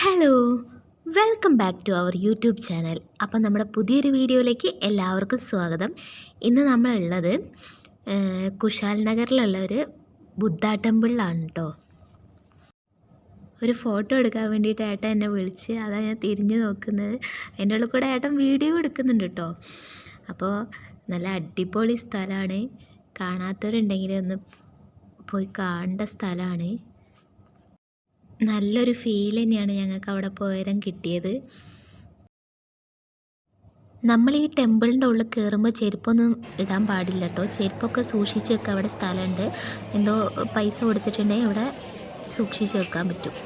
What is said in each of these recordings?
Hello welcome back to our YouTube channel അപ്പം നമ്മുടെ പുതിയൊരു വീഡിയോയിലേക്ക് എല്ലാവർക്കും സ്വാഗതം. ഇന്ന് നമ്മളുള്ളത് കുശാൽ നഗറിലുള്ള ഒരു ബുദ്ധ ടെമ്പിളിലാണ് കേട്ടോ ഒരു ഫോട്ടോ എടുക്കാൻ വേണ്ടിയിട്ട് ഏട്ടൻ എന്നെ വിളിച്ച് അതാണ് ഞാൻ തിരിഞ്ഞു നോക്കുന്നത്. അതിന്റെ ഉള്ളിൽ കൂടെ ഏട്ടൻ വീഡിയോ എടുക്കുന്നുണ്ട് കേട്ടോ അപ്പോൾ നല്ല അടിപൊളി സ്ഥലമാണ്. കാണാത്തവരുണ്ടെങ്കിൽ ഒന്ന് പോയി കാണേണ്ട സ്ഥലമാണ്. നല്ലൊരു ഫീൽ തന്നെയാണ് ഞങ്ങൾക്ക് അവിടെ പോയരം കിട്ടിയത്. നമ്മൾ ഈ ടെമ്പിളിന്റെ ഉള്ളിൽ കയറുമ്പോൾ ചെരുപ്പൊന്നും ഇടാൻ പാടില്ല കേട്ടോ ചെരുപ്പൊക്കെ സൂക്ഷിച്ച് വെക്കാൻ അവിടെ സ്ഥലമുണ്ട്. എന്തോ പൈസ കൊടുത്തിട്ടുണ്ടെങ്കിൽ ഇവിടെ സൂക്ഷിച്ച് വെക്കാൻ പറ്റും.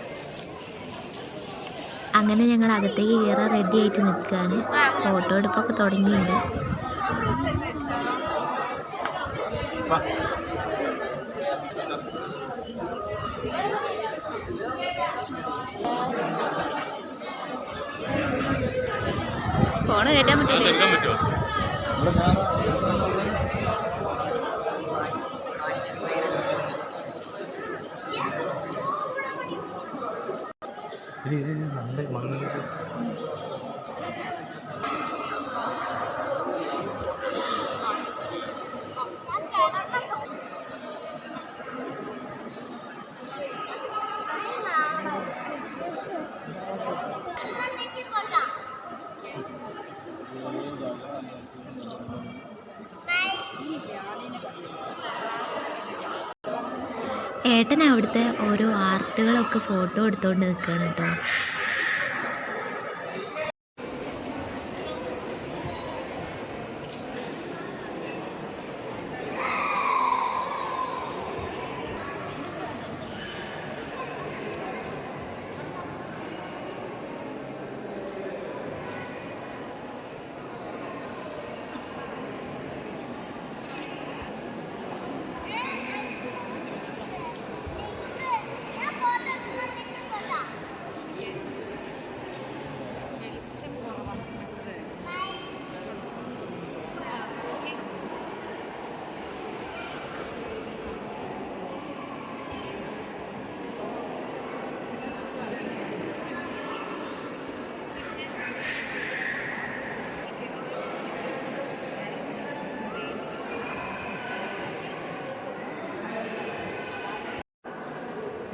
അങ്ങനെ ഞങ്ങൾ അകത്തേക്ക് കയറാൻ റെഡി ആയിട്ട് നിൽക്കുകയാണ്. ഫോട്ടോ എടുപ്പൊക്കെ തുടങ്ങിയിട്ടുണ്ട്. ഫോണ് കയറ്റാൻ പറ്റില്ല എടുക്കാൻ പറ്റുമോ ഏട്ടൻ അവിടുത്തെ ഓരോ ആർട്ടുകളൊക്കെ ഫോട്ടോ എടുത്തുകൊണ്ട് നിൽക്കുകയാണ് കേട്ടോ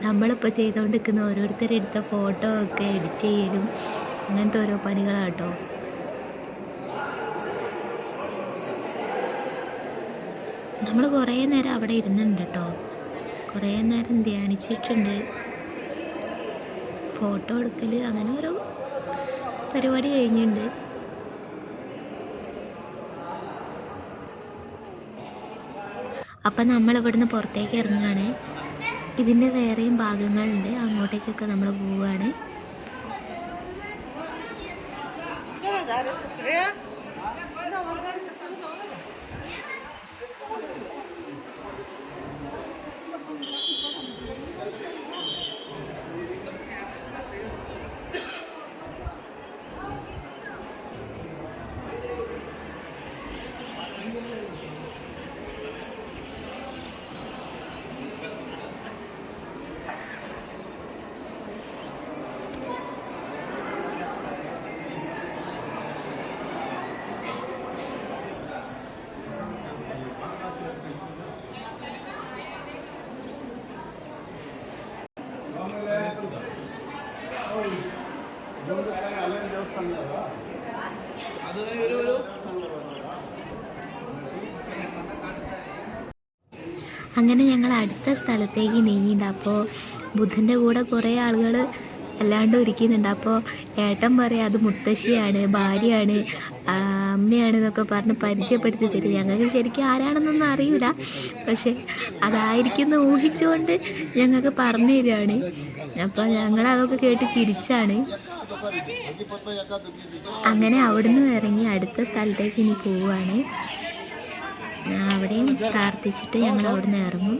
നമ്മളിപ്പോൾ ചെയ്തുകൊണ്ടിരിക്കുന്ന ഓരോരുത്തരെടുത്ത ഫോട്ടോ ഒക്കെ എഡിറ്റ് ചെയ്യലും അങ്ങനത്തെ ഓരോ പണികളാണ് കേട്ടോ. നമ്മൾ കുറേ നേരം അവിടെ ഇരുന്നുണ്ട് കേട്ടോ. കുറേ നേരം ധ്യാനിച്ചിട്ടുണ്ട്. ഫോട്ടോ എടുക്കൽ അങ്ങനെ ഓരോ പരിപാടി കഴിഞ്ഞിട്ടുണ്ട് അപ്പം നമ്മൾ ഇവിടുന്ന് പുറത്തേക്ക് ഇറങ്ങുകയാണ് ഇതിന്റെ വേറെയും ഭാഗങ്ങളുണ്ട്. അങ്ങോട്ടേക്കൊക്കെ നമ്മൾ പോവുകയാണ് guardar essa tria. Não, não, não. അങ്ങനെ ഞങ്ങൾ അടുത്ത സ്ഥലത്തേക്ക് നീങ്ങിയിട്ട് അപ്പോൾ ബുദ്ധന്റെ കൂടെ കുറേ ആളുകൾ അല്ലാണ്ട് ഒരുക്കുന്നുണ്ട് അപ്പോൾ ഏട്ടൻ പറയാം അത് മുത്തശ്ശിയാണ് ഭാര്യയാണ് അമ്മയാണ് എന്നൊക്കെ പറഞ്ഞ് പരിചയപ്പെടുത്തി തരും. ഞങ്ങൾക്ക് ശരിക്കും ആരാണെന്നൊന്നും അറിയില്ല. പക്ഷേ അതായിരിക്കും എന്ന് ഊഹിച്ചുകൊണ്ട് ഞങ്ങൾക്ക് പറഞ്ഞു തരികയാണ്. അപ്പോൾ ഞങ്ങൾ അതൊക്കെ കേട്ട് ചിരിച്ചാണ്. അങ്ങനെ അവിടുന്ന് ഇറങ്ങി അടുത്ത സ്ഥലത്തേക്ക് ഇനി പോവുകയാണ് അവിടെയും പ്രാർത്ഥിച്ചിട്ട് ഞങ്ങൾ അവിടുന്ന് ഇറങ്ങും.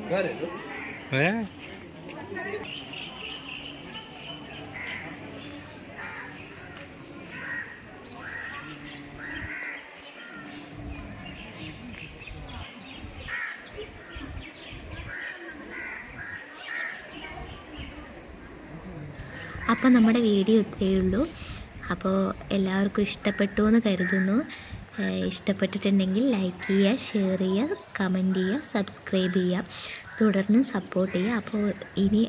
അപ്പോൾ നമ്മുടെ വീഡിയോ ഇത്രയേ ഉള്ളൂ. അപ്പോൾ എല്ലാവർക്കും ഇഷ്ടപ്പെട്ടു എന്ന് കരുതുന്നു. ഇഷ്ടപ്പെട്ടിട്ടുണ്ടെങ്കിൽ ലൈക്ക് ചെയ്യുക ഷെയർ ചെയ്യുക കമന്റ് ചെയ്യുക സബ്സ്ക്രൈബ് ചെയ്യുക. തുടർന്ന് സപ്പോർട്ട് ചെയ്യുക. അപ്പോൾ ഇനി